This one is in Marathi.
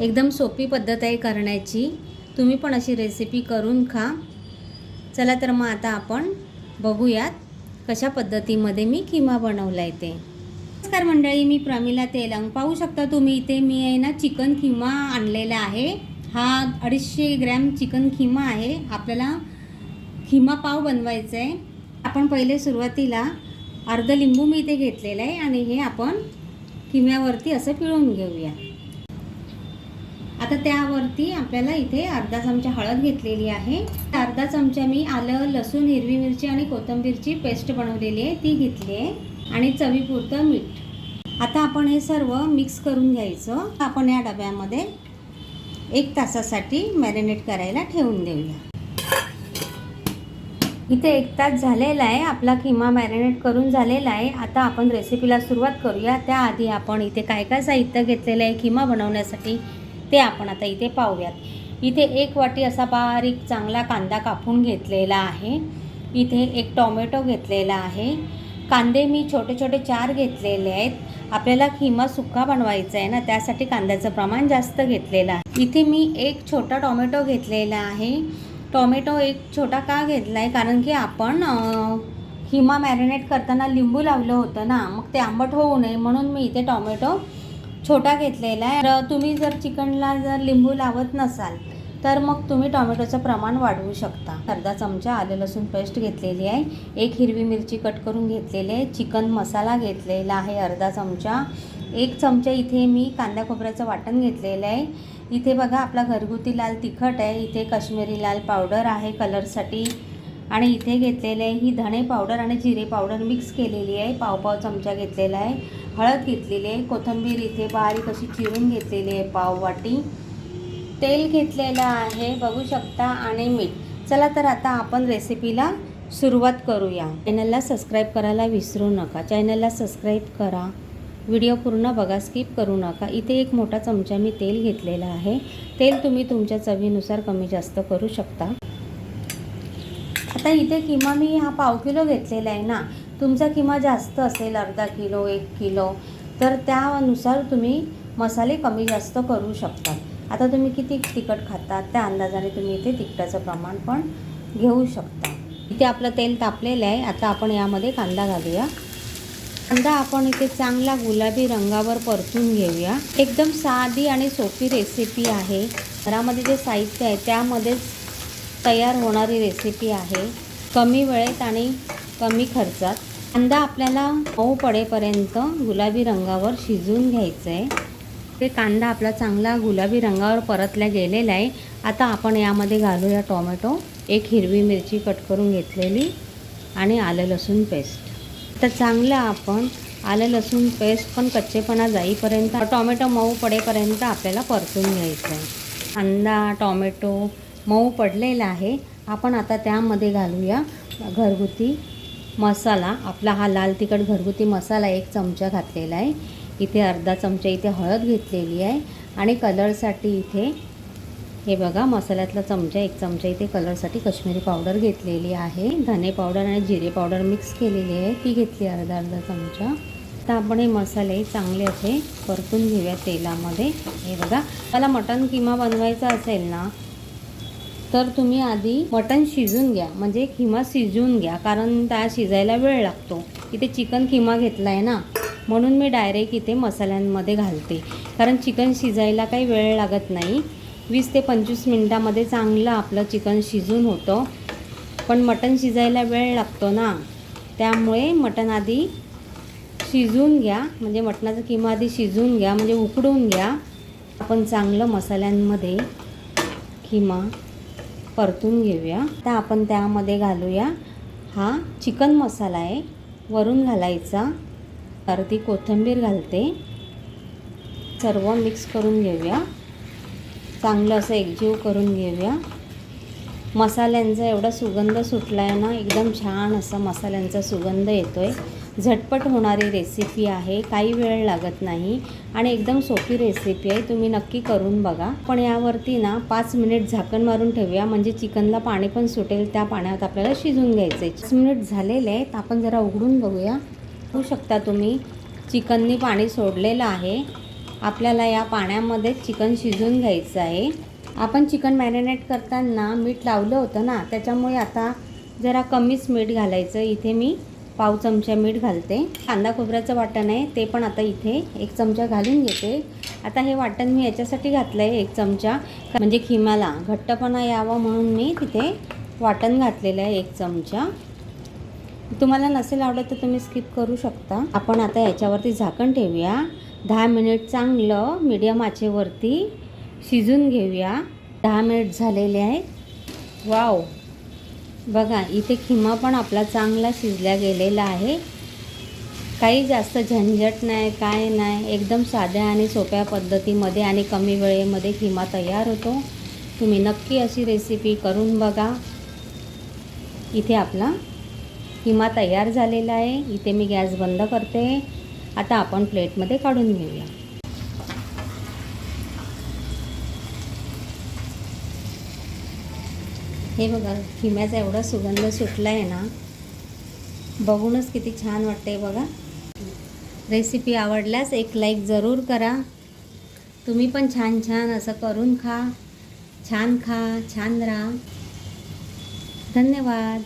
एकदम सोपी पद्धत आहे करण्याची. तुम्ही पण अशी रेसिपी करून खा. चला तर मग आता आपण बघूयात कशा पद्धतीमध्ये मी किमा बनवला आहे ते. नमस्कार मंडळी मी प्रमिला तेलंग. पाहू शकता तुम्ही इथे मी आहे ना चिकन किमा आणलेला आहे. हा अडीचशे ग्रॅम चिकन किमा आहे. आपल्याला खिमा पाव बनवायचा आहे. आपण पहिले सुरुवातीला अर्ध लिंबू मी इथे घेतलेलं आहे आणि हे आपण किम्यावरती असं पिळून घेऊया. आता त्यावरती आपल्याला इथे अर्धा चमचा हळद घेतलेली आहे. अर्धा चमचा मी आलं लसूण हिरवी मिरची आणि कोथिंबीरची पेस्ट बनवलेली आहे ती घेतली आहे. आणि चवीपुरतं मीठ. आता आपण हे सर्व मिक्स करून घ्यायचं. आपण या डब्यामध्ये एक तासासाठी मॅरिनेट करायला ठेवून देऊया. इथे एक तास झालेला आहे. आपला किमा मॅरिनेट करून झालेला आहे. आता आपण रेसिपीला सुरुवात करूया. त्याआधी आपण इथे काय काय साहित्य घेतलेलं आहे किमा बनवण्यासाठी. ते आपण आता इथे पाहूयात. इथे एक वाटी असा बारीक चांगला कांदा कापून घेतलेला आहे. इथे एक टोमॅटो घेतलेला आहे. कांदे मी छोटे छोटे चार घेतलेले आहेत. आपल्याला खिमा सुक्का बनवायचा आहे ना त्यासाठी कांद्याचं प्रमाण जास्त घेतलेलं आहे. इथे मी एक छोटा टोमॅटो घेतलेला आहे. टोमॅटो एक छोटा का घेतला आहे कारण की आपण अं, खिमा मॅरिनेट करताना लिंबू लावलं होतं ना मग ते आंबट होऊ नये म्हणून मी इथे टोमॅटो छोटा घेतलेला आहे. तर तुम्ही जर चिकनला जर लिंबू लावत नसाल तर मग तुम्ही टोमॅटोचं प्रमाण वाढवू शकता. अर्धा चमचा आले लसूण पेस्ट घेतलेली आहे. एक हिरवी मिरची कट करून घेतलेली आहे. चिकन मसाला घेतलेला आहे अर्धा चमचा. एक चमचा इथे मी कांदा खोबऱ्याचं वाटण घेतलेलं आहे. इथे बघा आपला घरगुती लाल तिखट आहे. इथे काश्मीरी लाल पावडर आहे कलरसाठी. आणि इथे घेतलेले आहे ही धणे पावडर आणि जिरे पावडर मिक्स केलेली आहे. पाव पाव चमचा घेतलेला आहे. हळद घेतलेली आहे कोथिंबीर इथे बारीक अशी चिरून घेतलेली आहे पाववाटी. तेल घेतलेलं आहे बघू शकता आणि मीठ. चला तर आता आपण रेसिपीला सुरुवात करूया. चॅनलला सबस्क्राईब करायला विसरू नका. चॅनलला सबस्क्राईब करा. व्हिडिओ पूर्ण बघा स्किप करू नका. इथे एक मोठा चमचा मी तेल घेतलेला आहे. तेल तुम्ही तुमच्या चवीनुसार कमी जास्त करू शकता. आता इथे किमा मी हा पाव किलो घेतलेला आहे ना तुमचा किमा जास्त असेल अर्धा किलो एक किलो तर त्यानुसार तुम्ही मसाले कमी जास्त करू शकता. आता तुम्ही किती तिखट खातात त्या अंदाजाने तुम्ही इथे तिखटाचं प्रमाण पण घेऊ शकता. इथे आपलं तेल तापलेलं आहे. आता आपण यामध्ये कांदा घालूया. कांदा आपण इथे चांगला गुलाबी रंगावर परतून घेऊया. एकदम साधी आणि सोपी रेसिपी आहे. घरामध्ये जे साहित्य आहे त्यामध्येच तयार होणारी रेसिपी आहे. कमी वेळेत आणि कमी खर्चात. कांदा आपल्याला मऊ पडेपर्यंत गुलाबी रंगावर शिजवून घ्यायचं आहे ते कांदा आपला चांगला गुलाबी रंगावर परतला गेलेला आहे. आता आपण यामध्ये घालूया टोमॅटो. एक हिरवी मिरची कट करून घेतलेली आणि आलं लसूण पेस्ट. तर चांगलं आपण आलं लसूण पेस्ट पण कच्चेपणा जाईपर्यंत टोमॅटो मऊ पडेपर्यंत आपल्याला परतून घ्यायचं आहे कांदा टोमॅटो मऊ पडलेला आहे. आपण आता त्यामध्ये घालूया घरगुती मसाला आपला हा लाल तिखट घरगुती मसाला एक चमचा घातलेला आहे. इथे अर्धा चमचा इथे हळद घेतलेली आहे आणि कलरसाठी इथे हे बघा मसाल्यातला चमचा एक चमचा इथे कलरसाठी काश्मीरी पावडर घेतलेली आहे. धने पावडर आणि जिरे पावडर मिक्स केलेली आहे. ती घेतली अर्धा अर्धा चमचा. आता आपण हे मसाले चांगले असे परतून घेऊया तेलामध्ये. हे बघा मला मटण किमा बनवायचा असेल ना तर तुम्ही आधी मटण शिजून घ्या. म्हणजे किमा शिजवून घ्या. कारण त्या शिजायला वेळ लागतो. इथे चिकन किमा घेतला आहे ना? म्हणून मी डायरेक्ट इथे मसाल्यांमध्ये घालते. कारण चिकन शिजायला काही वेळ लागत नाही. वीस ते पंचवीस मिनटामध्ये चांगलं आपलं चिकन शिजून होतं. पण मटण शिजायला वेळ लागतो ना? त्यामुळे मटण आधी शिजवून घ्या. म्हणजे मटणाचं किमा आधी शिजवून घ्या. म्हणजे उकडून घ्या. आपण चांगलं मसाल्यांमध्ये किमा परतून घेऊया. आता आपण त्यामध्ये घालूया. हा चिकन मसाला आहे. वरून घालायचा. अर्धी कोथिंबीर घालते. सर्व मिक्स करून घेऊया. चांगलं असं एकजीव करून घेऊया. मसाल्यांचा एवढा सुगंध सुटला आहे ना एकदम छान असा मसाल्यांचा सुगंध येतो आहे झटपट होणारी रेसिपी आहे काही वेळ लागत नाही आणि एकदम सोपी रेसिपी आहे तुम्ही नक्की करून बघा. पण यावरती ना पाच मिनिट झाकण मारून ठेवूया म्हणजे चिकनला पाणी पण सुटेल त्या पाण्यात आपल्याला शिजून घ्यायचं आहे पाच मिनिट झालेले आहेत आपण जरा उघडून बघूया. होऊ शकता तुम्ही चिकननी पाणी सोडलेलं आहे. आपल्याला या पाण्यामध्ये चिकन शिजून घ्यायचं आहे. आपण चिकन मॅरिनेट करताना मीठ लावलं होतं ना त्याच्यामुळे आता जरा कमीच मीठ घालायचं. इथे मी पाव चमचा मीठ घालते. कांदा खोबऱ्याचं वाटण आहे ते पण आता इथे एक चमचा घालून घेते. आता हे वाटण मी याच्यासाठी घातलं आहे एक चमचा म्हणजे खिमाला. घट्टपणा यावा म्हणून मी तिथे वाटण घातलेलं आहे एक चमचा. तुम्हाला नसेल आवडत तर तुम्ही स्किप करू शकता. आपण आता याच्यावरती झाकण ठेवूया. दहा मिनिट चांगलं मीडियम आचेवरती शिजून घेऊया. दहा मिनिट झालेले आहेत. वाव. बघा इथे खिमा पण आपला चांगला शिजल्या गेलेला आहे. काही जास्त झंझट नाही काय नाही. एकदम साध्या आणि सोप्या पद्धतीमध्ये आणि कमी वेळेमध्ये खिमा तयार होतो. तुम्ही नक्की अशी रेसिपी करून बघा. इथे आपला किमा तयार झालेला आहे. इथे मी गॅस बंद करते. आता आपण प्लेटमध्ये काढून घेऊया. हे बघा हिम्याचा एवढा सुगंध सुटला आहे ना बघूनच किती छान वाटते बघा. रेसिपी आवडल्यास एक लाईक जरूर करा. तुम्ही पण छान छान असं करून खा. छान खा छान राहा. धन्यवाद.